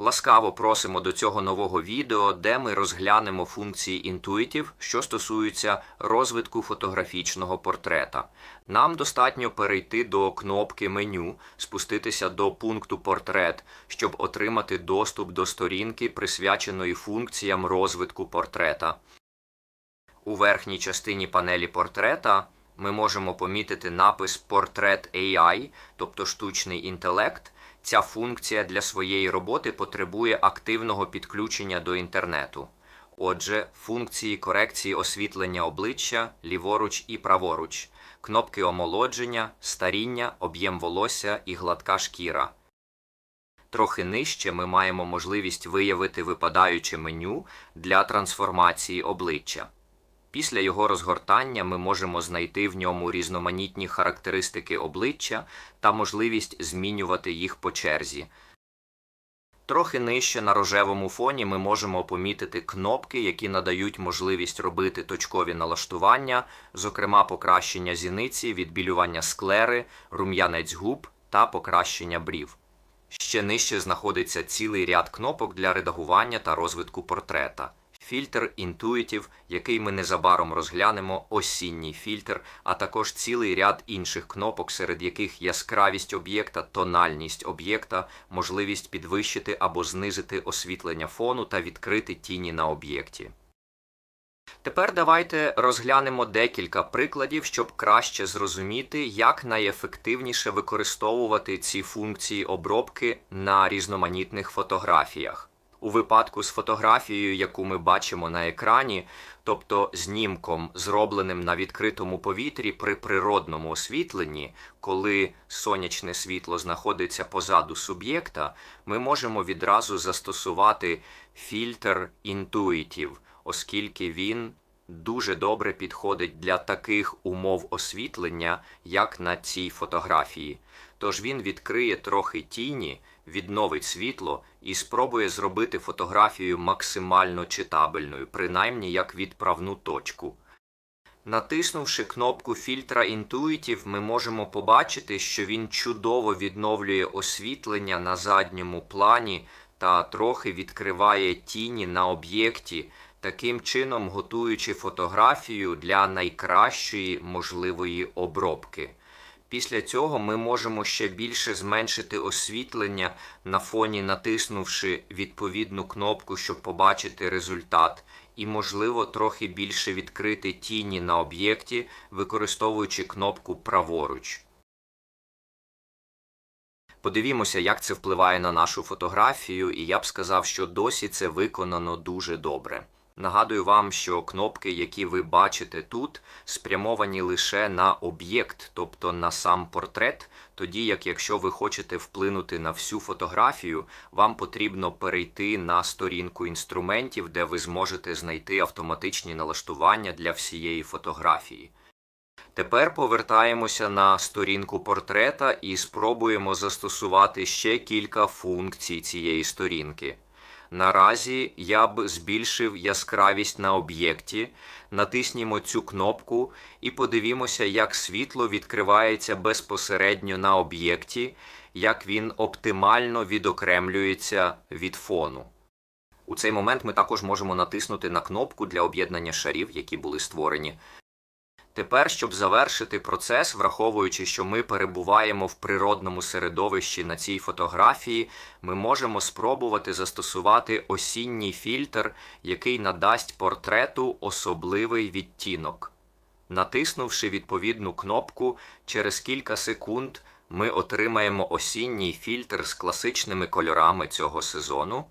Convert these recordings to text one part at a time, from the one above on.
Ласкаво просимо до цього нового відео, де ми розглянемо функції Intuitive, що стосуються розвитку фотографічного портрета. Нам достатньо перейти до кнопки меню, спуститися до пункту Портрет, щоб отримати доступ до сторінки, присвяченої функціям розвитку портрета. У верхній частині панелі портрета ми можемо помітити напис Портрет AI, тобто штучний інтелект. Ця функція для своєї роботи потребує активного підключення до інтернету. Отже, функції корекції освітлення обличчя ліворуч і праворуч, кнопки омолодження, старіння, об'єм волосся і гладка шкіра. Трохи нижче ми маємо можливість виявити випадаюче меню для трансформації обличчя. Після його розгортання ми можемо знайти в ньому різноманітні характеристики обличчя та можливість змінювати їх по черзі. Трохи нижче на рожевому фоні ми можемо помітити кнопки, які надають можливість робити точкові налаштування, зокрема покращення зіниці, відбілювання склери, рум'янець губ та покращення брів. Ще нижче знаходиться цілий ряд кнопок для редагування та розвитку портрета. Фільтр Intuitive, який ми незабаром розглянемо, осінній фільтр, а також цілий ряд інших кнопок, серед яких яскравість об'єкта, тональність об'єкта, можливість підвищити або знизити освітлення фону та відкрити тіні на об'єкті. Тепер давайте розглянемо декілька прикладів, щоб краще зрозуміти, як найефективніше використовувати ці функції обробки на різноманітних фотографіях. У випадку з фотографією, яку ми бачимо на екрані, тобто знімком, зробленим на відкритому повітрі при природному освітленні, коли сонячне світло знаходиться позаду суб'єкта, ми можемо відразу застосувати фільтр Intuitive, оскільки він дуже добре підходить для таких умов освітлення, як на цій фотографії. Тож він відкриє трохи тіні, відновить світло і спробує зробити фотографію максимально читабельною, принаймні як відправну точку. Натиснувши кнопку фільтра Intuitive, ми можемо побачити, що він чудово відновлює освітлення на задньому плані та трохи відкриває тіні на об'єкті, таким чином готуючи фотографію для найкращої можливої обробки. Після цього ми можемо ще більше зменшити освітлення на фоні, натиснувши відповідну кнопку, щоб побачити результат, і, можливо, трохи більше відкрити тіні на об'єкті, використовуючи кнопку праворуч. Подивімося, як це впливає на нашу фотографію, і я б сказав, що досі це виконано дуже добре. Нагадую вам, що кнопки, які ви бачите тут, спрямовані лише на об'єкт, тобто на сам портрет. Тоді як якщо ви хочете вплинути на всю фотографію, вам потрібно перейти на сторінку інструментів, де ви зможете знайти автоматичні налаштування для всієї фотографії. Тепер повертаємося на сторінку портрета і спробуємо застосувати ще кілька функцій цієї сторінки. Наразі я б збільшив яскравість на об'єкті, натиснімо цю кнопку і подивімося, як світло відкривається безпосередньо на об'єкті, як він оптимально відокремлюється від фону. У цей момент ми також можемо натиснути на кнопку для об'єднання шарів, які були створені. Тепер, щоб завершити процес, враховуючи, що ми перебуваємо в природному середовищі на цій фотографії, ми можемо спробувати застосувати осінній фільтр, який надасть портрету особливий відтінок. Натиснувши відповідну кнопку, через кілька секунд ми отримаємо осінній фільтр з класичними кольорами цього сезону.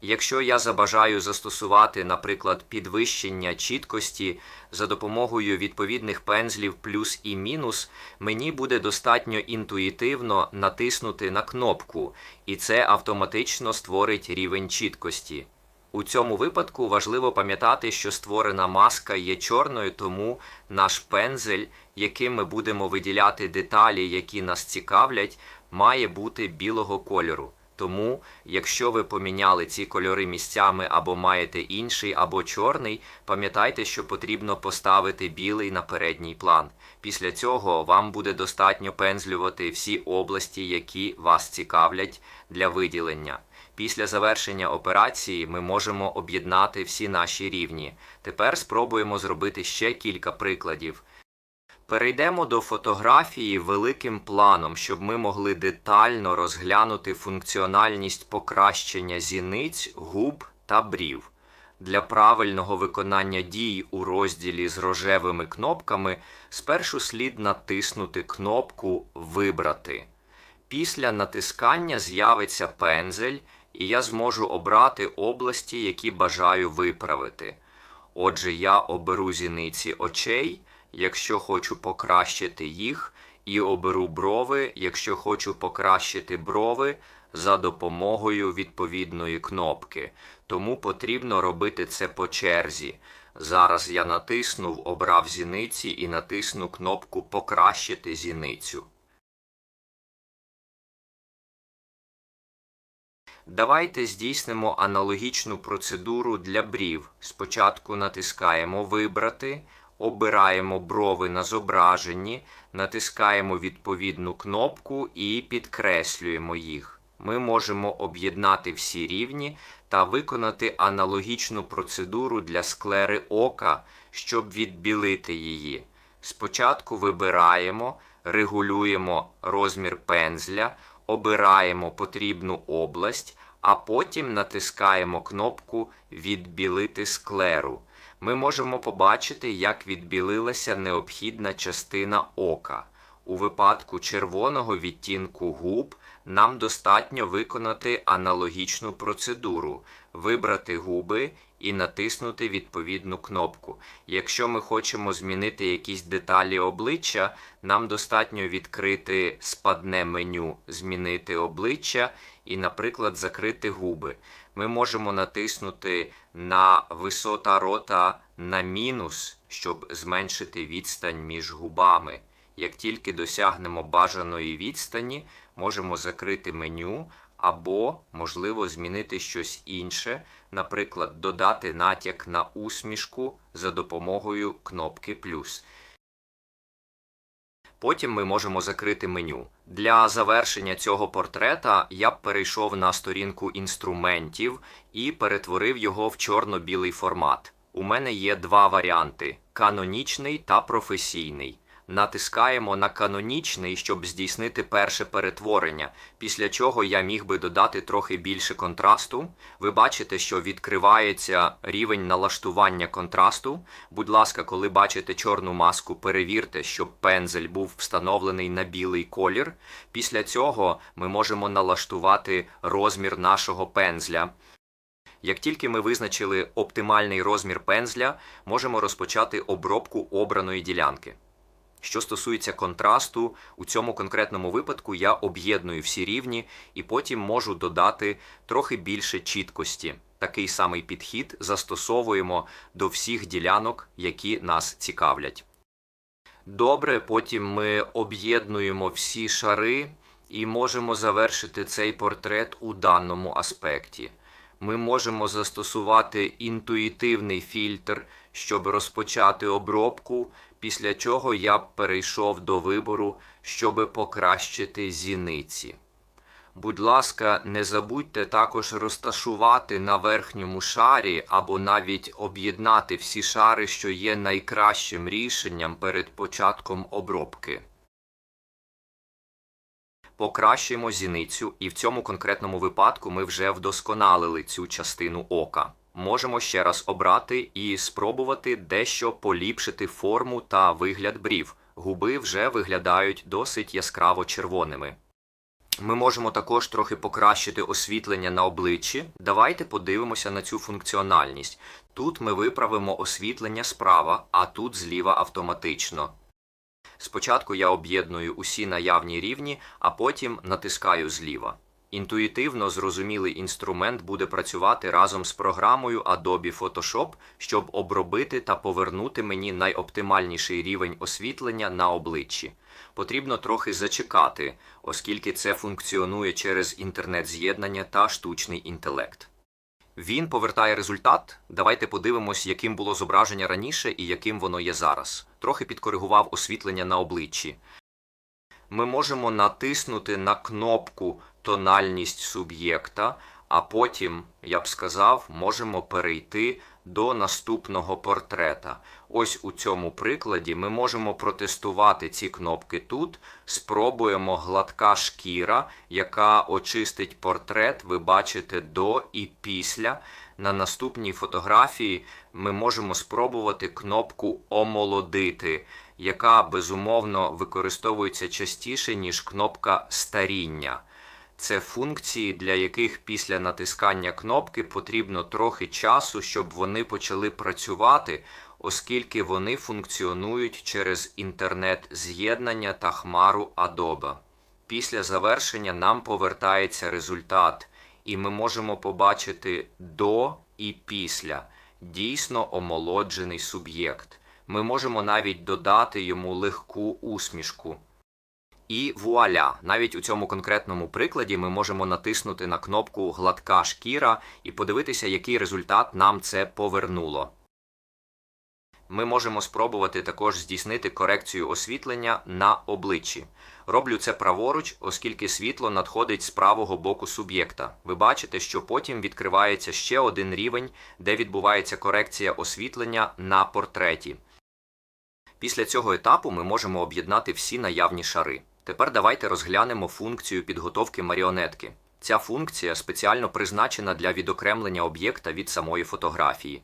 Якщо я забажаю застосувати, наприклад, підвищення чіткості за допомогою відповідних пензлів плюс і мінус, мені буде достатньо інтуїтивно натиснути на кнопку, і це автоматично створить рівень чіткості. У цьому випадку важливо пам'ятати, що створена маска є чорною, тому наш пензель, яким ми будемо виділяти деталі, які нас цікавлять, має бути білого кольору. Тому, якщо ви поміняли ці кольори місцями або маєте інший, або чорний, пам'ятайте, що потрібно поставити білий на передній план. Після цього вам буде достатньо пензлювати всі області, які вас цікавлять для виділення. Після завершення операції ми можемо об'єднати всі наші рівні. Тепер спробуємо зробити ще кілька прикладів. Перейдемо до фотографії великим планом, щоб ми могли детально розглянути функціональність покращення зіниць, губ та брів. Для правильного виконання дій у розділі з рожевими кнопками спершу слід натиснути кнопку Вибрати. Після натискання з'явиться пензель, і я зможу обрати області, які бажаю виправити. Отже, я оберу зіниці очей, якщо хочу покращити їх, і оберу брови, якщо хочу покращити брови за допомогою відповідної кнопки. Тому потрібно робити це по черзі. Зараз я натиснув, обрав зіниці і натисну кнопку Покращити зіницю. Давайте здійснимо аналогічну процедуру для брів. Спочатку натискаємо Вибрати, обираємо брови на зображенні, натискаємо відповідну кнопку і підкреслюємо їх. Ми можемо об'єднати всі рівні та виконати аналогічну процедуру для склери ока, щоб відбілити її. Спочатку вибираємо, регулюємо розмір пензля, обираємо потрібну область, а потім натискаємо кнопку Відбілити склеру. Ми можемо побачити, як відбілилася необхідна частина ока. У випадку червоного відтінку губ нам достатньо виконати аналогічну процедуру, вибрати губи і натиснути відповідну кнопку. Якщо ми хочемо змінити якісь деталі обличчя, нам достатньо відкрити спадне меню Змінити обличчя і, наприклад, закрити губи. Ми можемо натиснути на висота рота на мінус, щоб зменшити відстань між губами. Як тільки досягнемо бажаної відстані, можемо закрити меню або, можливо, змінити щось інше, наприклад, додати натяк на усмішку за допомогою кнопки плюс. Потім ми можемо закрити меню. Для завершення цього портрета я б перейшов на сторінку інструментів і перетворив його в чорно-білий формат. У мене є два варіанти: канонічний та професійний. Натискаємо на канонічний, щоб здійснити перше перетворення, після чого я міг би додати трохи більше контрасту. Ви бачите, що відкривається рівень налаштування контрасту. Будь ласка, коли бачите чорну маску, перевірте, щоб пензель був встановлений на білий колір. Після цього ми можемо налаштувати розмір нашого пензля. Як тільки ми визначили оптимальний розмір пензля, можемо розпочати обробку обраної ділянки. Що стосується контрасту, у цьому конкретному випадку я об'єдную всі рівні і потім можу додати трохи більше чіткості. Такий самий підхід застосовуємо до всіх ділянок, які нас цікавлять. Добре, потім ми об'єднуємо всі шари і можемо завершити цей портрет у даному аспекті. Ми можемо застосувати інтуїтивний фільтр, щоб розпочати обробку, після чого я б перейшов до вибору, щоб покращити зіниці. Будь ласка, не забудьте також розташувати на верхньому шарі або навіть об'єднати всі шари, що є найкращим рішенням перед початком обробки. Покращуємо зіницю, і в цьому конкретному випадку ми вже вдосконалили цю частину ока. Можемо ще раз обрати і спробувати дещо поліпшити форму та вигляд брів. Губи вже виглядають досить яскраво червоними. Ми можемо також трохи покращити освітлення на обличчі. Давайте подивимося на цю функціональність. Тут ми виправимо освітлення справа, а тут зліва автоматично. Спочатку я об'єдную усі наявні рівні, а потім натискаю зліва. Інтуїтивно зрозумілий інструмент буде працювати разом з програмою Adobe Photoshop, щоб обробити та повернути мені найоптимальніший рівень освітлення на обличчі. Потрібно трохи зачекати, оскільки це функціонує через інтернет-з'єднання та штучний інтелект. Він повертає результат. Давайте подивимось, яким було зображення раніше і яким воно є зараз. Трохи підкоригував освітлення на обличчі. Ми можемо натиснути на кнопку Тональність суб'єкта, а потім, я б сказав, можемо перейти до наступного портрета. Ось у цьому прикладі ми можемо протестувати ці кнопки тут. Спробуємо гладка шкіра, яка очистить портрет. Ви бачите до і після. На наступній фотографії ми можемо спробувати кнопку Омолодити, яка безумовно використовується частіше, ніж кнопка старіння. Це функції, для яких після натискання кнопки потрібно трохи часу, щоб вони почали працювати, оскільки вони функціонують через інтернет-з'єднання та хмару Adobe. Після завершення нам повертається результат, і ми можемо побачити до і після дійсно омолоджений суб'єкт. Ми можемо навіть додати йому легку усмішку. І вуаля! Навіть у цьому конкретному прикладі ми можемо натиснути на кнопку Гладка шкіра і подивитися, який результат нам це повернуло. Ми можемо спробувати також здійснити корекцію освітлення на обличчі. Роблю це праворуч, оскільки світло надходить з правого боку суб'єкта. Ви бачите, що потім відкривається ще один рівень, де відбувається корекція освітлення на портреті. Після цього етапу ми можемо об'єднати всі наявні шари. Тепер давайте розглянемо функцію підготовки маріонетки. Ця функція спеціально призначена для відокремлення об'єкта від самої фотографії.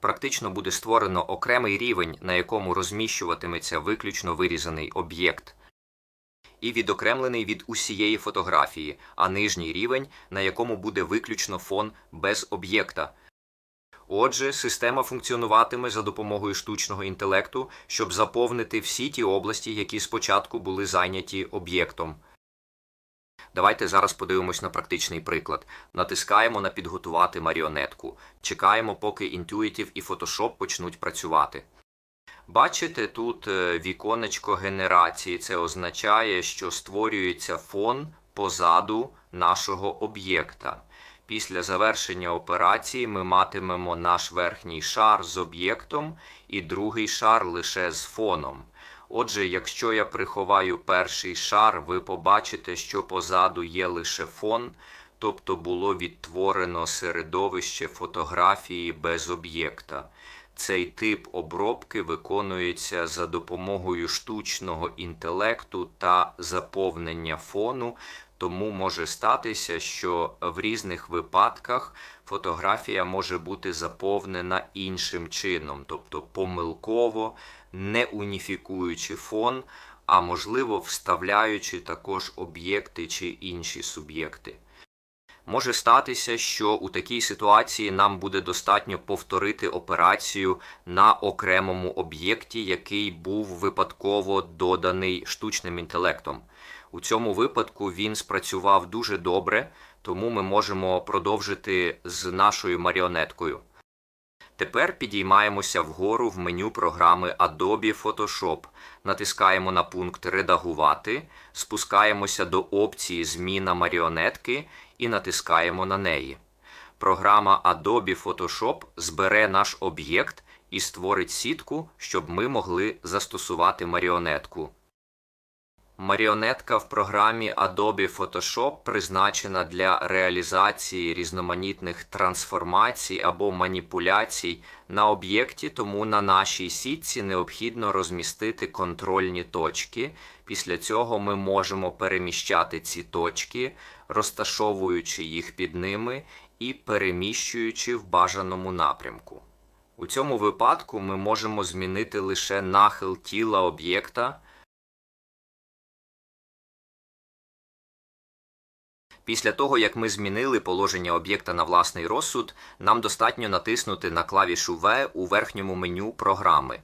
Практично буде створено окремий рівень, на якому розміщуватиметься виключно вирізаний об'єкт, і відокремлений від усієї фотографії, а нижній рівень, на якому буде виключно фон без об'єкта. Отже, система функціонуватиме за допомогою штучного інтелекту, щоб заповнити всі ті області, які спочатку були зайняті об'єктом. Давайте зараз подивимось на практичний приклад. Натискаємо на підготувати маріонетку. Чекаємо, поки Intuitive і Photoshop почнуть працювати. Бачите тут е, віконечко генерації. Це означає, що створюється фон позаду нашого об'єкта. Після завершення операції ми матимемо наш верхній шар з об'єктом і другий шар лише з фоном. Отже, якщо я приховаю перший шар, ви побачите, що позаду є лише фон, тобто було відтворено середовище фотографії без об'єкта. Цей тип обробки виконується за допомогою штучного інтелекту та заповнення фону, тому може статися, що в різних випадках фотографія може бути заповнена іншим чином, тобто помилково, не уніфікуючи фон, а можливо вставляючи також об'єкти чи інші суб'єкти. Може статися, що у такій ситуації нам буде достатньо повторити операцію на окремому об'єкті, який був випадково доданий штучним інтелектом. У цьому випадку він спрацював дуже добре, тому ми можемо продовжити з нашою маріонеткою. Тепер підіймаємося вгору в меню програми Adobe Photoshop, натискаємо на пункт Редагувати, спускаємося до опції Зміна маріонетки і натискаємо на неї. Програма Adobe Photoshop збере наш об'єкт і створить сітку, щоб ми могли застосувати маріонетку. Маріонетка в програмі Adobe Photoshop призначена для реалізації різноманітних трансформацій або маніпуляцій на об'єкті, тому на нашій сітці необхідно розмістити контрольні точки. Після цього ми можемо переміщати ці точки, розташовуючи їх під ними і переміщуючи в бажаному напрямку. У цьому випадку ми можемо змінити лише нахил тіла об'єкта. Після того, як ми змінили положення об'єкта на власний розсуд, нам достатньо натиснути на клавішу V у верхньому меню програми.